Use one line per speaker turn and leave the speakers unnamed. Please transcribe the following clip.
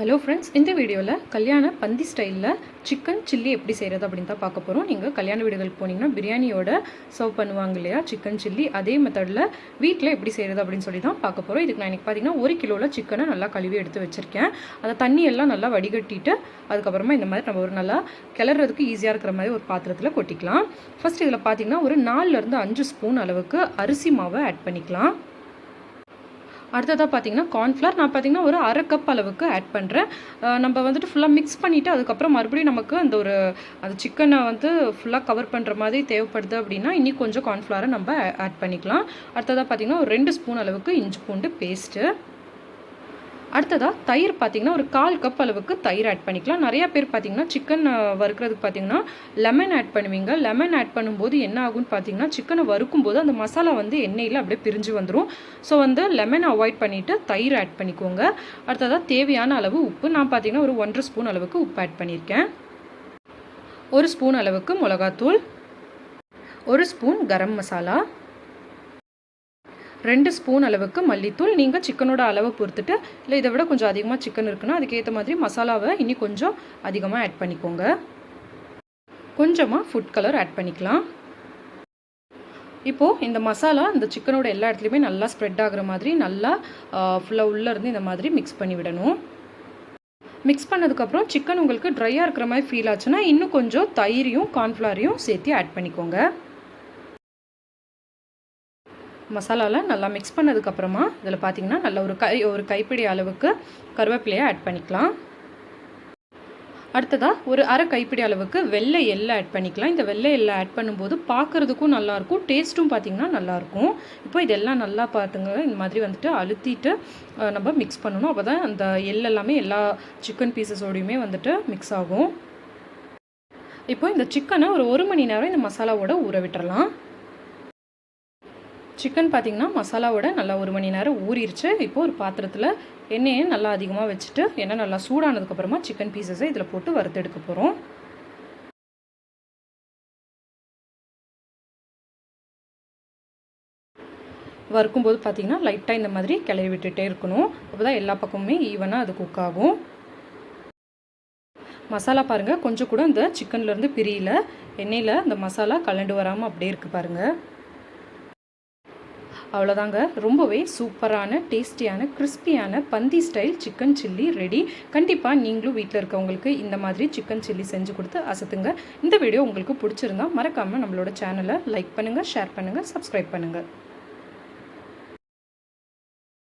Hello friends இந்த வீடியோவில் கல்யாண பந்தி ஸ்டைலில் சிக்கன் சில்லி எப்படி செய்கிறது அப்படின்னு தான் பார்க்க போகிறோம் நீங்கள் கல்யாண வீடுகளுக்கு போனீங்கன்னா பிரியாணியோட சர்வ் பண்ணுவாங்க இல்லையா? சிக்கன் சில்லி அதே மெத்தடில் வீட்டில் எப்படி செய்கிறது அப்படின்னு சொல்லி தான் பார்க்க போகிறோம் இதுக்கு நான் எனக்கு பார்த்தீங்கன்னா ஒரு கிலோவில் சிக்கனை நல்லா கழுவி எடுத்து வச்சுருக்கேன். அதை தண்ணியெல்லாம் நல்லா வடிகட்டிட்டு அதுக்கப்புறமா இந்த மாதிரி நம்ம ஒரு நல்லா கிளறதுக்கு ஈஸியாக இருக்கிற மாதிரி ஒரு பாத்திரத்தில் கொட்டிக்கலாம். ஃபர்ஸ்ட் இதில் பார்த்தீங்கன்னா ஒரு நாலுலேருந்து அஞ்சு ஸ்பூன் அளவுக்கு அரிசி மாவை ஆட் பண்ணிக்கலாம். அடுத்ததாக பார்த்தீங்கன்னா கார்ன்ஃப்ளவர் நான் பார்த்தீங்கன்னா ஒரு அரை கப் அளவுக்கு ஆட் பண்ணுறேன் நம்ம வந்துட்டு ஃபுல்லாக மிக்ஸ் பண்ணிவிட்டு அதுக்கப்புறம் மறுபடியும் நமக்கு அந்த ஒரு அந்த சிக்கனை வந்து ஃபுல்லாக கவர் பண்ணுற மாதிரி தேவைப்படுது அப்படின்னா இன்னி கொஞ்சம் கார்ன்ஃப்ளவரை நம்ம ஆட் பண்ணிக்கலாம். அடுத்ததாக பார்த்தீங்கன்னா ஒரு ரெண்டு ஸ்பூன் அளவுக்கு இஞ்சி பூண்டு பேஸ்ட்டு அடுத்ததாக தயிர் பார்த்தீங்கன்னா ஒரு கால் கப் அளவுக்கு தயிர் ஆட் பண்ணிக்கலாம். நிறையா பேர் பார்த்தீங்கன்னா சிக்கன் வறுக்கிறதுக்கு பார்த்தீங்கன்னா லெமன் ஆட் பண்ணுவீங்க. லெமன் ஆட் பண்ணும்போது என்ன ஆகும்னு பார்த்தீங்கன்னா சிக்கனை வறுக்கும் போது அந்த மசாலா வந்து எண்ணெயில் அப்படியே பிரிஞ்சு வந்துடும் ஸோ வந்து லெமன் அவாய்ட் பண்ணிவிட்டு தயிர் ஆட் பண்ணிக்கோங்க. அடுத்ததாக தேவையான அளவு உப்பு. நான் பார்த்தீங்கன்னா ஒரு ஒன்றரை ஸ்பூன் அளவுக்கு உப்பு ஆட் பண்ணியிருக்கேன். ஒரு ஸ்பூன் அளவுக்கு மிளகாத்தூள். ஒரு ஸ்பூன் கரம் மசாலா. ரெண்டு ஸ்பூன் அளவுக்கு மல்லித்தூள். நீங்கள் சிக்கனோட அளவை பொறுத்துட்டு இல்லை இதை விட கொஞ்சம் அதிகமாக சிக்கன் இருக்குன்னா அதுக்கேற்ற மாதிரி மசாலாவை இனி கொஞ்சம் அதிகமாக ஆட் பண்ணிக்கோங்க. கொஞ்சமாக ஃபுட் கலர் ஆட் பண்ணிக்கலாம். இப்போது இந்த மசாலா இந்த சிக்கனோட எல்லா இடத்துலையுமே நல்லா ஸ்ப்ரெட் ஆகுற மாதிரி நல்லா ஃபுல்லாக உள்ளே இருந்து இந்த மாதிரி மிக்ஸ் பண்ணி விடணும். மிக்ஸ் பண்ணதுக்கப்புறம் சிக்கன் உங்களுக்கு ட்ரையாக இருக்கிற மாதிரி ஃபீல் ஆச்சுன்னா இன்னும் கொஞ்சம் தயிரையும் கார்ன்ஃப்ளாரையும் சேர்த்து ஆட் பண்ணிக்கோங்க. மசாலாவில் நல்லா மிக்ஸ் பண்ணதுக்கப்புறமா இதில் பார்த்தீங்கன்னா நல்ல ஒரு கை ஒரு கைப்பிடி அளவுக்கு கருவேப்பிலையை ஆட் பண்ணிக்கலாம். அடுத்ததாக ஒரு அரை கைப்பிடி அளவுக்கு வெள்ளை எள்ளை ஆட் பண்ணிக்கலாம். இந்த வெள்ளை எள்ளை ஆட் பண்ணும்போது பார்க்குறதுக்கும் நல்லாயிருக்கும் டேஸ்ட்டும் பார்த்திங்கன்னா நல்லாயிருக்கும் இப்போ இதெல்லாம் நல்லா பார்த்துங்க இந்த மாதிரி வந்துட்டு அழுத்திட்டு நம்ம மிக்ஸ் பண்ணணும். அப்போ தான் அந்த எள் எல்லாமே எல்லா சிக்கன் பீசஸோடையுமே வந்துட்டு மிக்ஸ் ஆகும். இப்போ இந்த சிக்கனை ஒரு ஒரு மணி நேரம் இந்த மசாலாவோட ஊற விட்டுறலாம். சிக்கன் பார்த்திங்கன்னா மசாலாவோட நல்லா ஒரு மணி நேரம் ஊறிடுச்சு இப்போது ஒரு பாத்திரத்தில் எண்ணெயை நல்லா அதிகமாக வச்சுட்டு எண்ணெய் நல்லா சூடானதுக்கப்புறமா சிக்கன் பீசஸை இதில் போட்டு வறுத்தெடுக்க போகிறோம் வறுக்கும்போது பார்த்திங்கன்னா லைட்டாக இந்த மாதிரி கிளறி விட்டுகிட்டே இருக்கணும். அப்போ தான் எல்லா பக்கமுமே ஈவனாக அது குக் ஆகும். மசாலா பாருங்கள் கொஞ்சம் கூட இந்த சிக்கன்லேருந்து பிரியல. எண்ணெயில் இந்த மசாலா கலண்டு வராமல் அப்படியே இருக்குது பாருங்கள் அவ்வளோதாங்க ரொம்பவே சூப்பரான டேஸ்டியான கிறிஸ்பியான பந்தி ஸ்டைல் சிக்கன் சில்லி ரெடி. கண்டிப்பாக நீங்களும் வீட்டில் இருக்கவங்களுக்கு இந்த மாதிரி சிக்கன் சில்லி செஞ்சு கொடுத்து அசத்துங்க. இந்த வீடியோ உங்களுக்கு பிடிச்சிருந்தா மறக்காமல் நம்மளோட சேனலை லைக் பண்ணுங்கள் ஷேர் பண்ணுங்கள் சப்ஸ்கிரைப் பண்ணுங்கள்